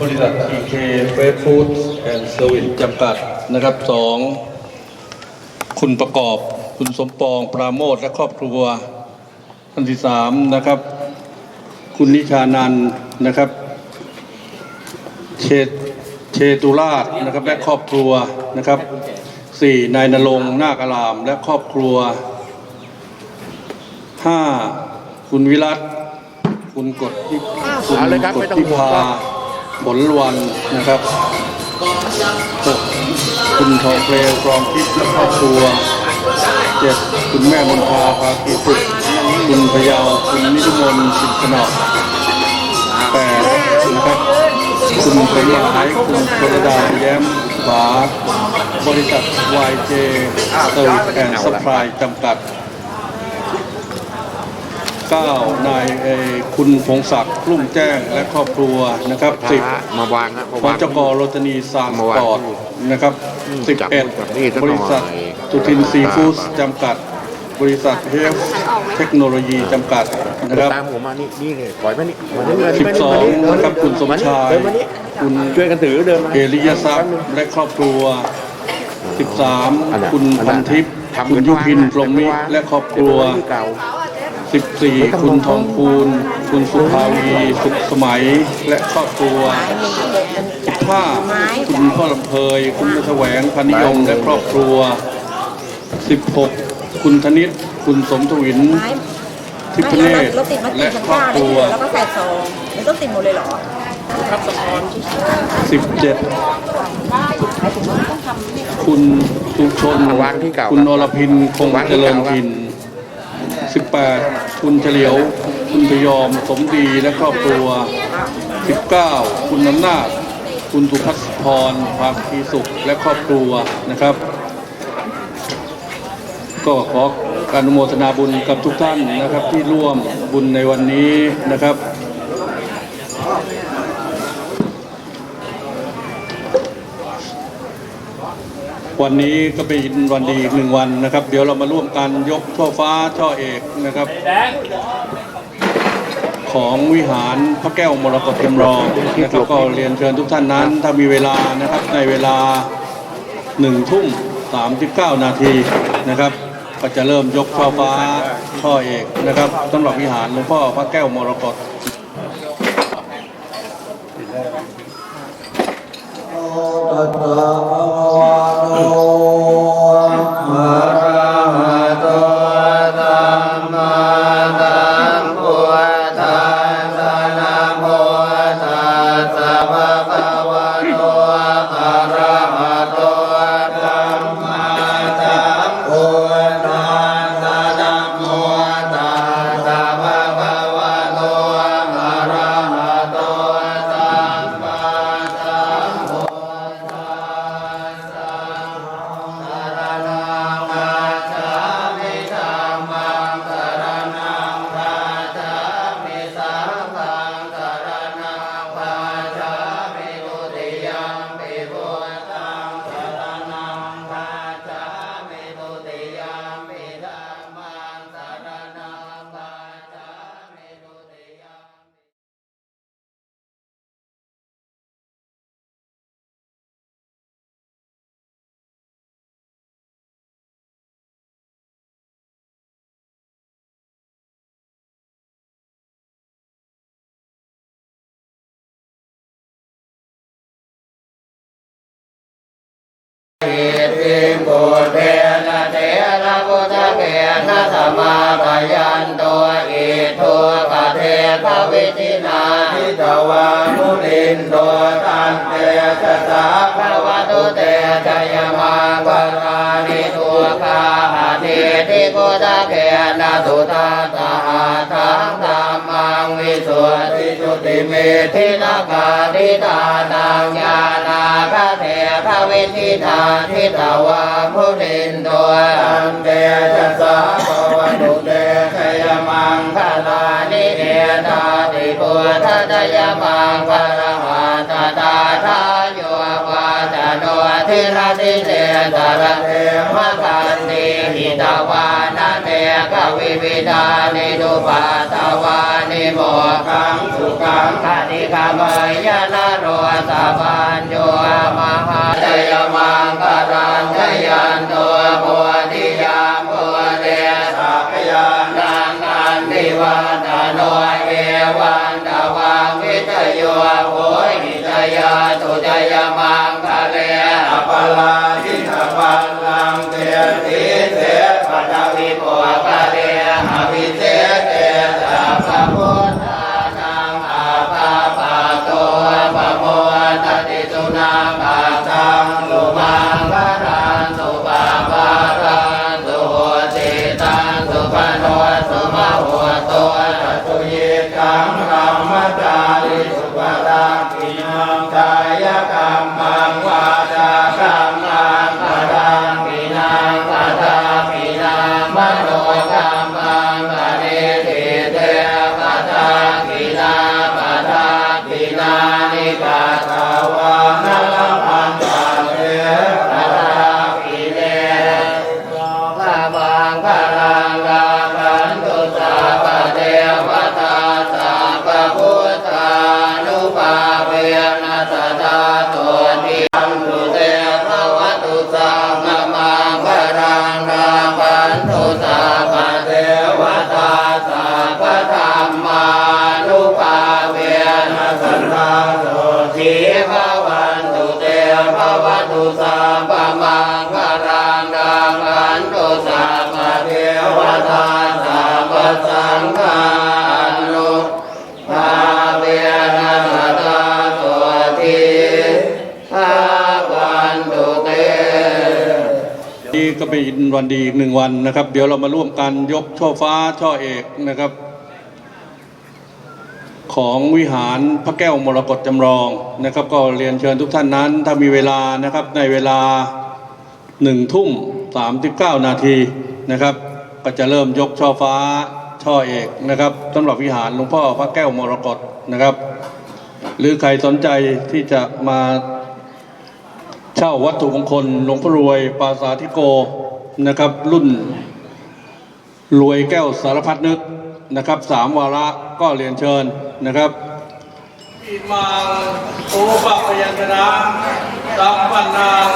บริษัท TK Fast Food and Service จำกัดนะครับสองคุณประกอบ คุณสมปองปราโมทและครอบครัวท่านที่สามนะครับ คุณนิชานันนะครับ เชษเชตุราชนะครับและครอบครัวนะครับสี่นายนรงค์นาคอารามและครอบครัวห้าคุณวิรัตคุณกฎที่คุณกไม่ฎที่พา ผลวันนะครับหกคุณทองเพลวกรองทิพย์และครอบครัวเจ็ดคุณแม่มนทาภาคีสุขคุณพยาวคุณนิรมนสินขนอกแปดนะครับคุณสมหมายคุณกระดาแย้มฝาบริษัท YJ Service and Supply จำกัด 9นายเอ่อคุณพงศักดิ์รุ่งแจ้งและครอบครัวนะครับ10มาวางฮะมาพวางจกโรตนีสามมาวางปอดนะครับอืมจับมือจับนี่สัก11บหน่อยริษัทสุทินซีฟู้ดจำกัด บริษัทเฮฟเทคโนโลยีจำกัดนะครับตามผมมานี่นี่เลยถอยมานี่มานี่มานี่มานี่มานี่12นะครับคุณสมชายเดินมานี่คุณช่วยกันถือเดินมาเอริยทรัพย์และครอบครัวอันนั้น13 คุณพันทิพย์ทำคุณยุพินพรหมนิและครอบครัวที่เก่า 14 คุณทองคูณ คุณสุภาวีสุขสมัยและครอบครัว 15 คุณพ่อลำเพยคุณแสวงพันนิยมและครอบครัว 16 คุณธนิตคุณสมทวินไม้ทิพเนตรเราติดมาติและดทั้งครอบเก้าครัวแล้วก็ใส่ซองมันต้องติดหมดเลยเหรอ17คุณสุชนวางที่เก่าคุณนรพินคงวางที่เจริญเก่าครับกิน 18 คุณเฉลียว คุณพยอม สมดีและครอบครัว 19 คุณน้ำนาจ คุณสุพัฒพรภาคีสุขและครอบครัวนะครับ ก็ขอการอนุโมทนาบุญกับทุกท่านนะครับที่ร่วมบุญในวันนี้นะครับ วันนี้ก็เป็นวันดีอีกหนึ่งวันนะครับ เดี๋ยวเรามาร่วมกันยกช่อฟ้าช่อเอกนะครับ ของวิหารพระแก้วมรกตจำลองนะครับก็เรียนเชิญทุกท่านนั้น ถ้ามีเวลานะครับในเวลาหนึ่งทุ่มสามสิบเก้านาทีนะครับ ก็จะเริ่มยกช่อฟ้าช่อเอกนะครับสำหรับวิหารหลวงพ่อพระแก้วมรกต ติปุเตนะเตระพุทธเกนะธรรมาปยันตัวอิทุกะเทภวิตินาทิตวามุนินโตตันเตชะสาภวตุเตชยมังวรานิทุกาหาเทติโกตะเกนะสุตาตาหาทังธรร มังวิสุทธิจุติเมธินากาติตานังญาณาคเทภวิตินาทิตวามุนินโตอันเตชะสาภวตุเตชยมังคลานิเอตาติปุถะยมังคารหาตตาทาโยวาจโนทิรติเตตระเทมกันติหิตวานา กวิวิธานิทุปาตวานิโมขังสุขังคติกามยนาโรตาปัญโยมหาจยมังคารัญจยันตัวบวติยามบวเดสัพยานังนันติวันตโนเอวันตวังวิทโยโหหิตยาตุจยมังคะเลอปลาทิทปัลลังเตติเต วันดีอีกหนึ่งวันนะครับ เดี๋ยวเรามาร่วมกันยกช่อฟ้าช่อเอกนะครับ ของวิหารพระแก้วมรกตจำลองนะครับ ก็เรียนเชิญทุกท่านนั้น ถ้ามีเวลานะครับในเวลาหนึ่งทุ่มสามสิบเก้านาทีนะครับ ก็จะเริ่มยกช่อฟ้าช่อเอกนะครับสำหรับวิหารหลวงพ่อพระแก้วมรกตนะครับ หรือใครสนใจที่จะมาเช่าวัตถุมงคลหลวงพ่อรวยปราสาธิโก นะครับรุ่นรวยแก้วสารพัดนึกนะครับสามวาระก็เรียนเชิญนะครับอิมังโอปะพยัญชนะสัมปันนัง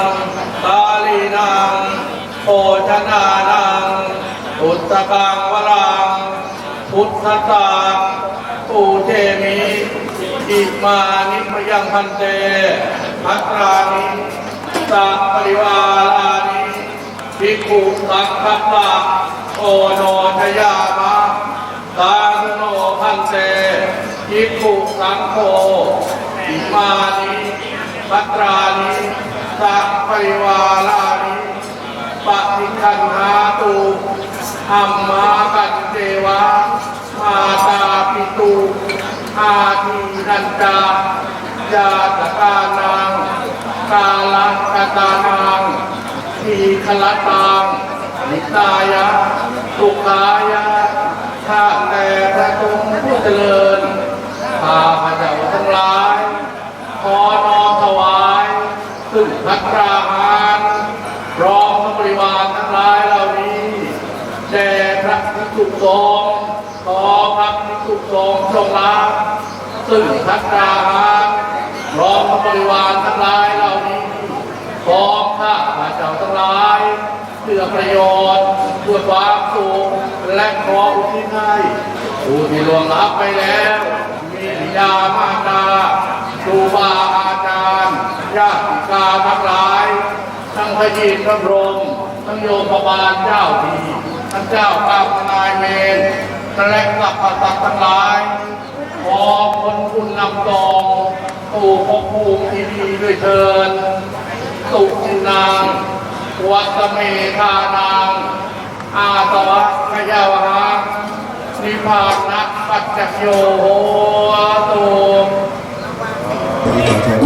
ตาลีนังโอชนานังอุตตกังวรังพุทธตาปูเทมิอิมานิพยังพันเตอัตรานิสัพปริวารานิ ภิกขุสังฆะโอโนทยามะตาโนพันเตภิกขุสังโฆอิมานิอัตรานิสัพปวารานิปฏิคันหาตุอัมมาปัญเจวะมาตาปิตุอาทีนันจายาตกานัง กาลังกตานัง ทีคลตังนิตายะสุขายะข้าแต่พระองค์ผู้เจริญข้าพระเจ้าทั้งหลาย ขอน้อมถวายซึ่งพัตราหารพร้อมทั้งบริวารทั้งหลายเหล่านี้แด่พระภิกษุสงฆ์ขอพระภิกษุสงฆ์ทรงรับซึ่งพัตราหารพร้อมทั้งบริวารทั้งหลายเหล่านี้ของข้าพระเจ้าทั้งหลายเพื่ อประโยชน์เพื่อความสุขและขออุทิศให้ผู้ที่ล่วงลับไปแล้ว มีบิดามารดาครูบาอาจารย์ญาติกาทั้งหลาย ทั้งพระยีนพระพรมทั้งโยมบาลเจ้าทีทั้งเจ้าข้าวนายเมนและสัพพสัตว์ทั้งหลายขอคนคุณนำตองสู่ภพภูมิที่ดีด้วยเถิดสุขินาง วัตเมธานังอาตวะขยาวะนิพพานะปัจจโยโหตุ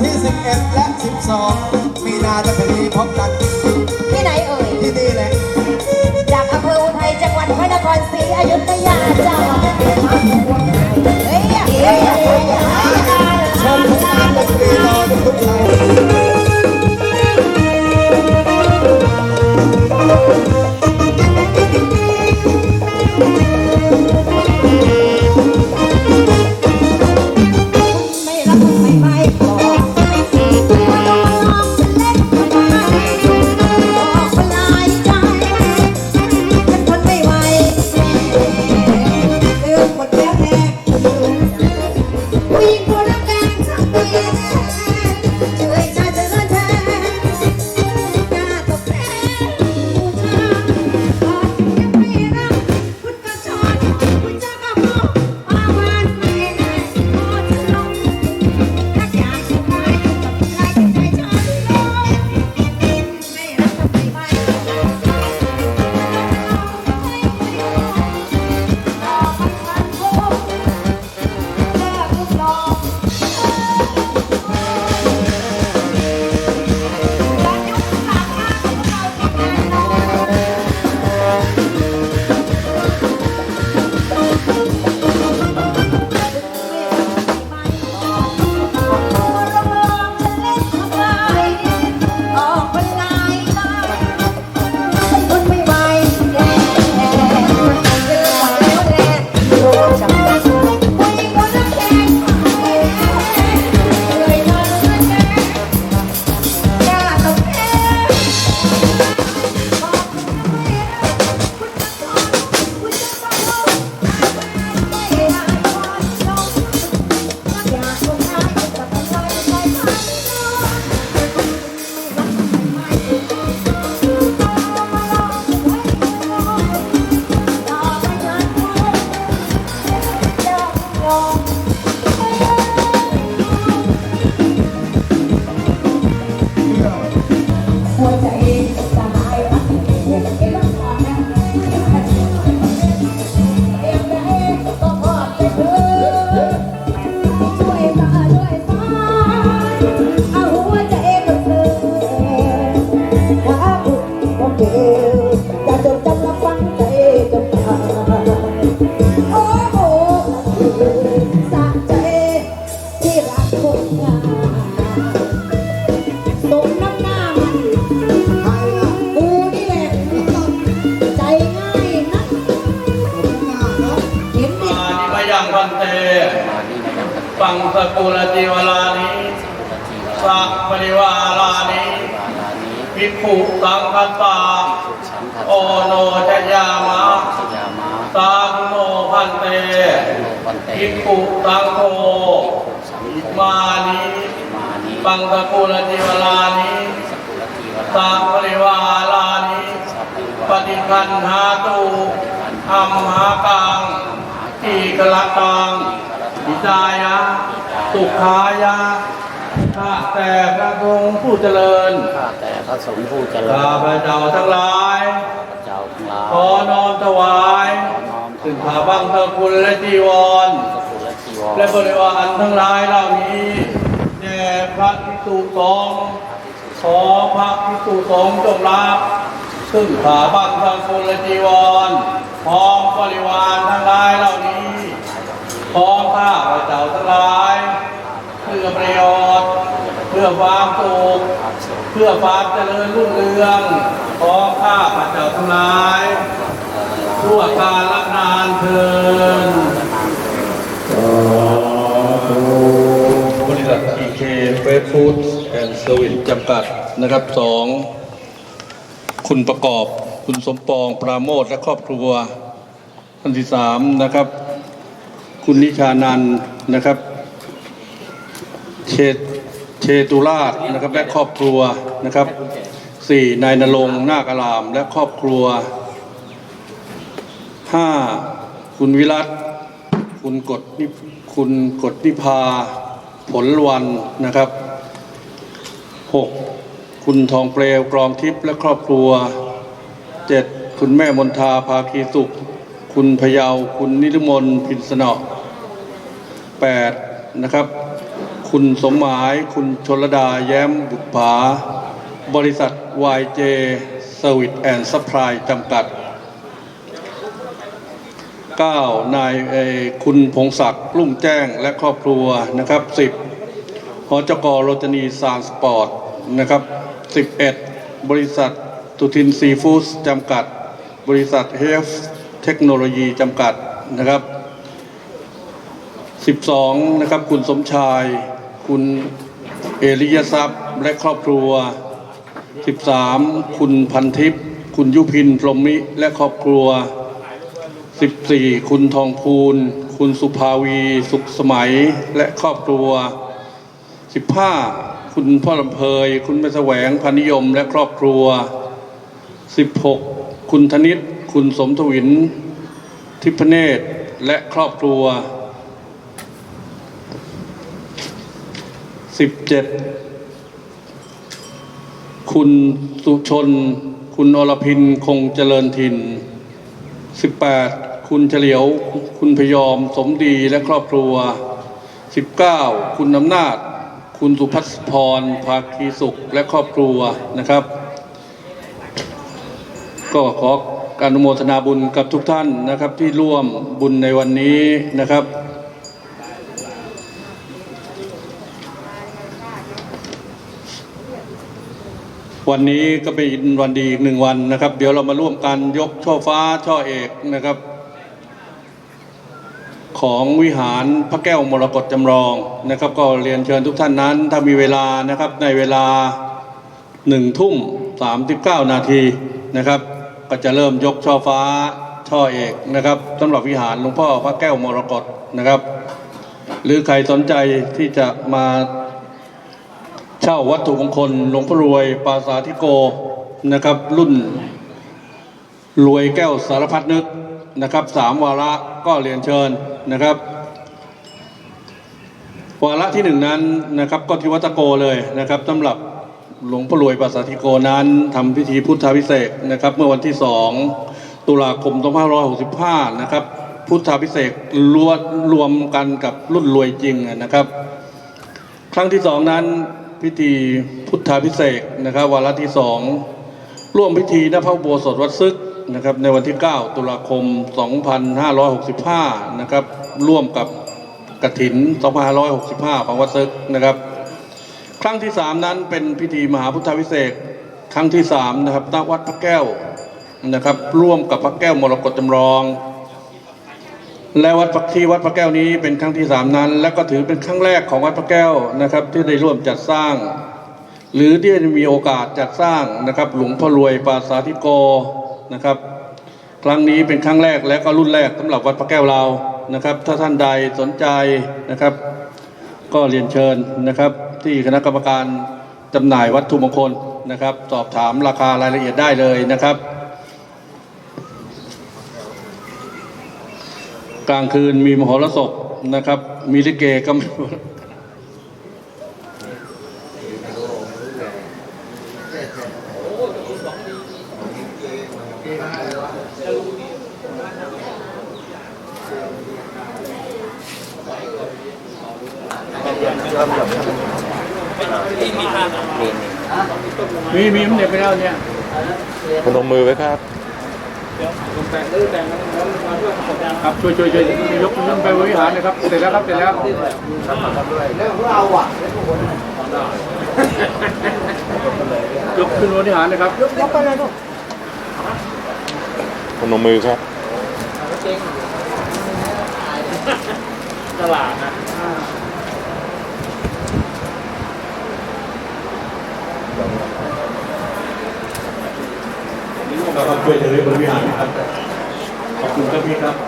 ที่ 11 และ 12 มีนาจะเป็อดีพบกันที่ไหนเอ่ย ที่นี่แหละ จากอำเภออุทัยจังหวัดพระนครศรีอยุธยาจ้าเฮ้ย สังคัสสะโอโนชยามะสาธุโนพันเตภิกขุสังโฆมานิปังสกุลจีวลานิสัพปริวารานิปฏิคันหาตุอัมหากังทีกละตังอิตายะสุขายะ ข้าแต่พระองค์ผู้เจริญข้าแต่พระสงฆ์ผู้เจริญข้าพระเจ้าทั้งหลายเจ้าทั้งหลายขอน้อมถวายน้อมถึงข้าบังเทคุณและจีวรสกุลจีวร และบริวารทั้งหลายเหล่านี้แด่พระภิกษุสงฆ์ขอพระภิกษุสงฆ์จงรับซึ่งขาบังเทคุณและจีวรพร้อมบริวารทั้งหลายเหล่านี้ ขอข้าพระเจ้าทั้งหลาย เพื่อประโยชน์ เพื่อความสุขเพื่อความเจริญรุ่งเรืองขอข้าพระเจ้าทั้งหลายทั่วกาลนานเทินบริษัท TK f a s t Food and Service จำกัดนะครับสองคุณประกอบคุณสมปองปราโมทและครอบครัวท่านที่สามนะครับ คุณนิชานันนะครับเชษ ตุราชนะครับและครอบครัวนะครับสี่นายนรงค์นาคอารามและครอบครัวห้าคุณวิรัตคุณกฎนิคุณกฎนิพาผลวันนะครับหกคุณทองเปลวกรองทิพย์และครอบครัวเจ็ดคุณแม่มนทาภาคีสุข คุณพยาว คุณนิรมนพินสนอแปดนะครับ คุณสมหมาย คุณชนลดาแย้มบุปผา บริษัท YJ Service and Supply จำกัด 9. นายคุณพงศักดิ์ลุ่งแจ้งและครอบครัวนะครับ 10. หจกโรจนีสารสปอร์ตนะครับ 11. บริษัทตุทินซีฟู้ดจำกัด บริษัทเฮฟเทคโนโลยีจำกัดนะครับ 12 นะครับ คุณสมชาย คุณเอริยทรัพย์และครอบครัว 13 คุณพันทิพย์คุณยุพินพรหมิและครอบครัว 14 คุณทองพูน คุณสุภาวีสุขสมัยและครอบครัว 15 คุณพ่อลำเพย คุณแม่แสวงพานิยมและครอบครัว 16 คุณธนิต คุณสมทวิน ทิพเนตรและครอบครัว สิบเจ็ดคุณสุชน คุณอรพินคงเจริญทินสิบแปดคุณเฉลียว คุณพยอมสมดีและครอบครัวสิบเก้าคุณอำนาจ คุณสุพัฒพรภาคีสุขและครอบครัวนะครับ ก็ขอการอนุโมทนาบุญกับทุกท่านนะครับที่ร่วมบุญในวันนี้นะครับ วันนี้ก็เป็นวันดีอีกหนึ่งวันนะครับ เดี๋ยวเรามาร่วมกันยกช่อฟ้าช่อเอกนะครับ ของวิหารพระแก้วมรกตจำลองนะครับ ก็เรียนเชิญทุกท่านนั้น ถ้ามีเวลานะครับในเวลาหนึ่งทุ่มสามสิบเก้านาทีนะครับ ก็จะเริ่มยกช่อฟ้าช่อเอกนะครับสำหรับวิหารหลวงพ่อพระแก้วมรกตนะครับ หรือใครสนใจที่จะมา เช่าวัตถุมงคลหลวงพ่อรวยปราสาธิโกนะครับ รุ่นรวยแก้วสารพัดนึกนะครับสามวาระก็เรียนเชิญนะครับ วาระที่หนึ่งนั้นนะครับก็ที่วัตะโกเลยนะครับสำหรับหลวงพ่อรวยปราสาธิโกนั้นทำพิธีพุทธาพิเศษนะครับ เมื่อวันที่สองตุลาคม2565นะครับพุทธาพิเศษรวมรวมกันกับรุ่นรวยจริงนะครับ ครั้งที่สองนั้น พิธีพุทธาพิเศษนะครับวาระที่สองร่วมพิธีณพระโบสถวัดซึกนะครับในวันที่ 9 ตุลาคม 2565 นะครับ ร่วมกับกฐิน 2565 ของวัดซึกนะครับ ครั้งที่สามนั้นเป็นพิธีมหาพุทธาพิเศษครั้งที่สามนะครับณวัดพระแก้วนะครับ ร่วมกับพระแก้วมรกตจำลอง และวัดพระที่วัดพระแก้วนี้เป็นครั้งที่สามนั้น และก็ถือเป็นครั้งแรกของวัดพระแก้วนะครับ ที่ได้ร่วมจัดสร้าง หรือที่มีโอกาสจัดสร้างนะครับหลวงพ่อรวยปราสาธิโกนะครับ ครั้งนี้เป็นครั้งแรกและก็รุ่นแรกสำหรับวัดพระแก้วเรานะครับ ถ้าท่านใดสนใจนะครับ ก็เรียนเชิญนะครับ ที่คณะกรรมการจำหน่ายวัตถุมงคลนะครับ สอบถามราคารายละเอียดได้เลยนะครับ กลางคืนมีมโหรสพนะครับ มีลิเกก็มีมีมีมันเด็กไปแล้วเนี่ยพนมมือไว้ครับ ครับช่วยช่วยช่วยยกขึ้นไปบริหารนะครับเสร็จแล้วครับเสร็จแล้วเรื่องเราอะยกขึ้นบริหารนะครับยกไปเลยลูกพนมมือครับ ช่วยเฉลยบริหารนะครับขอบคุณครับพี่ครับ